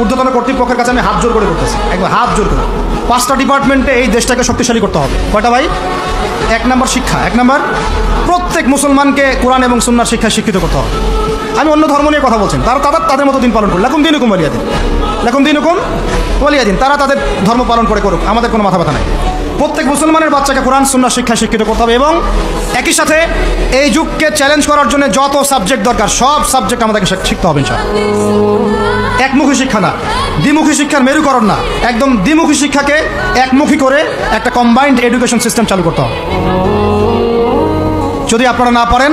ঊর্ধ্বতন কর্তৃপক্ষের কাছে আমি হাত জোর করে করতেছি একবার হাত জোর করে। পাঁচটা ডিপার্টমেন্টে এই দেশটাকে শক্তিশালী করতে হবে। কয়টা ভাই? এক নম্বর শিক্ষা। এক নম্বর, প্রত্যেক মুসলমানকে কোরআন এবং সুন্নার শিক্ষায় শিক্ষিত করতে হবে। আমি অন্য ধর্ম নিয়ে কথা বলছেন তারা তাদের তাদের মতো দিন পালন করুন লেখুন দিন হুকুম দিন লেখুন দিন হুকুম দিন তারা তাদের ধর্ম পালন করে করুক। আমাদের কোনো মাথা ব্যথা নেই। প্রত্যেক মুসলমানের বাচ্চাকে কোরআন সুন্নার শিক্ষায় শিক্ষিত করতে হবে এবং একই সাথে এই যুগকে চ্যালেঞ্জ করার জন্য যত সাবজেক্ট দরকার, সব সাবজেক্ট আমাদেরকে শিখতে হবে ইনশাআল্লাহ। একমুখী শিক্ষা না। দ্বিমুখী শিক্ষার মেরুকরণ না। একদম দ্বিমুখী শিক্ষাকে একমুখী করে একটা কম্বাইন্ড এডুকেশন সিস্টেম চালু করতে হবে। যদি আপনারা না পারেন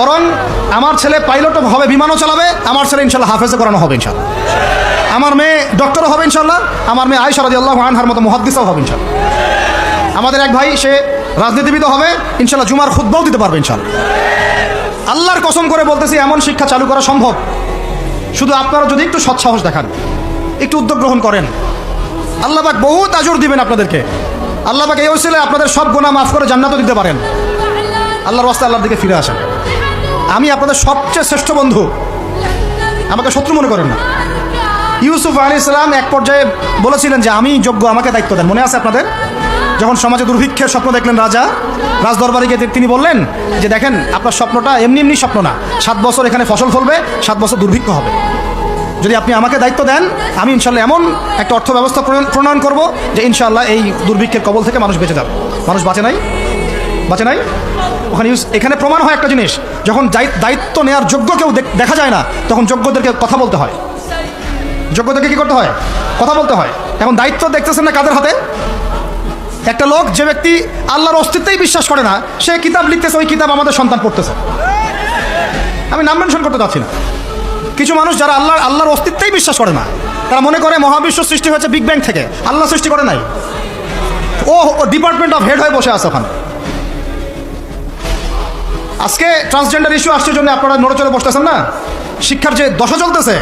বরং আমার ছেলে পাইলটও হবে, বিমানও চালাবে, আমার ছেলে ইনশাল্লাহ হাফেজে করানো হবে ইনশাল্লাহ। আমার মেয়ে ডক্টরও হবে ইনশাল্লাহ, আমার মেয়ে আয়সা রাদি আল্লাহ আনহার মতো মহাদ্দিসাও হবে ইনশাল্লাহ। আমাদের এক ভাই, সে রাজনীতিবিদও হবে, ইনশাল্লাহ জুমার খুদ্বাও দিতে পারবে ইনশাল্লাহ। আল্লাহর কসম করে বলতেছি, এমন শিক্ষা চালু করা সম্ভব। শুধু আপনারা যদি একটু সৎসাহস দেখান, একটু উদ্যোগ গ্রহণ করেন। আল্লাহবাক বহুত আজর দিবেন আপনাদেরকে। আল্লাহবাক এই ওসিলে আপনাদের সব গোনা মাফ করে জান্নাতও দিতে পারেন। আল্লাহর রাস্তায় আল্লাহর দিকে ফিরে আসেন। আমি আপনাদের সবচেয়ে শ্রেষ্ঠ বন্ধু। আমাকে শত্রু মনে করেন না। ইউসুফ আলী ইসলাম এক পর্যায়ে বলেছিলেন যে, আমি যোগ্য, আমাকে দায়িত্ব দেন। মনে আছে আপনাদের? যখন সমাজে দুর্ভিক্ষের স্বপ্ন দেখলেন রাজা, রাজদরবারে গিয়ে তিনি বললেন যে, দেখেন, আপনার স্বপ্নটা এমনি এমনি স্বপ্ন না। সাত বছর এখানে ফসল ফলবে, সাত বছর দুর্ভিক্ষ হবে। যদি আপনি আমাকে দায়িত্ব দেন, আমি ইনশাল্লাহ এমন একটা অর্থ ব্যবস্থা প্রণয়ন- করব যে, ইনশাল্লাহ এই দুর্ভিক্ষের কবল থেকে মানুষ বেঁচে যাবে। মানুষ বাঁচে নাই। বাঁচে নাই? ওখানে ইউজ এখানে প্রমাণ হয় একটা জিনিস, যখন দায়িত্ব নেওয়ার যোগ্য কেউ দেখা যায় না, তখন যোগ্যদেরকে কথা বলতে হয়। যোগ্যতাকে কি করতে হয়? কথা বলতে হয়। এখন দায়িত্ব দেখতেছেন না কাদের হাতে? একটা লোক, যে ব্যক্তি আল্লাহর অস্তিত্বেই বিশ্বাস করে না, সে কিতাব লিখতেছে, ওই কিতাব আমাদের সন্তান পড়তেছে। আমি নাম মেনশন করতে চাচ্ছি না। কিছু মানুষ যারা আল্লাহ আল্লাহর অস্তিত্বেই বিশ্বাস করে না, তারা মনে করে মহাবিশ্ব সৃষ্টি হয়েছে বিগ ব্যাং থেকে। আল্লাহ সৃষ্টি করে নাই। ও ডিপার্টমেন্ট অফ হেড হয়ে বসে আছে ওখানে। আজকে ট্রান্সজেন্ডার ইস্যু আসছে জন্য আপনারা নড়ে বসতেছেন না? শিক্ষার যে দশা চলতেছে,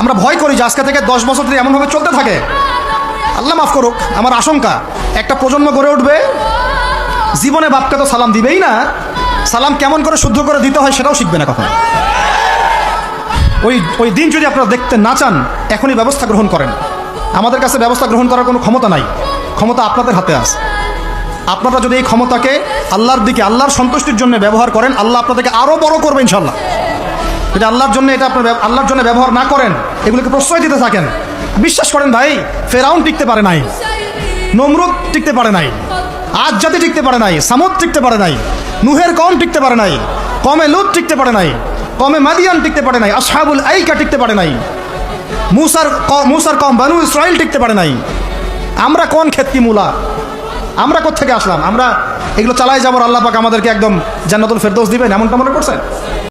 আমরা ভয় করি যে আজকে থেকে দশ বছর ধরে এমনভাবে চলতে থাকে। আল্লাহ মাফ করুক, আমার আশঙ্কা, একটা প্রজন্ম গড়ে উঠবে, জীবনে বাপকে তো সালাম দিবেই না। সালাম কেমন করে শুদ্ধ করে দিতে হয় সেটাও শিখবে না কখন। ওই ওই দিন যদি আপনারা দেখতে না চান, এখনই ব্যবস্থা গ্রহণ করেন। আমাদের কাছে ব্যবস্থা গ্রহণ করার কোনো ক্ষমতা নাই। ক্ষমতা আপনাদের হাতে আছে। আপনারা যদি এই ক্ষমতাকে আল্লাহর দিকে, আল্লাহর সন্তুষ্টির জন্য ব্যবহার করেন, আল্লাহ আপনাদেরকে আরও বড় করবে ইনশাল্লাহ যদি আল্লাহর জন্য এটা আপনার আল্লাহর জন্য ব্যবহার না করেন, এগুলোকে প্রশ্রয় দিতে থাকেন। বিশ্বাস করেন ভাই, ফেরাউন টিকতে পারে নাই, নমরুদ টিকতে পারে নাই আজ জাতি টিকতে পারে নাই, সামুদ টিকতে পারে নাই, নুহের কম টিকতে পারে নাই, কমে লুত টিকতে পারে নাই, কমে মাদিয়ান টিকতে পারে নাই, আসহাবুল আইকা টিকতে পারে নাই, মুসার মুসার কম বানু ইসরাইল টিকতে পারে নাই। আমরা কোন ক্ষেত্রি মূলা? আমরা কোথেকে আসলাম? আমরা এগুলো চালাই যাব আল্লাহ পাক আমাদেরকে একদম জান্নাতুল ফেরদৌস দিবেন, এমনটা মনে করছেন?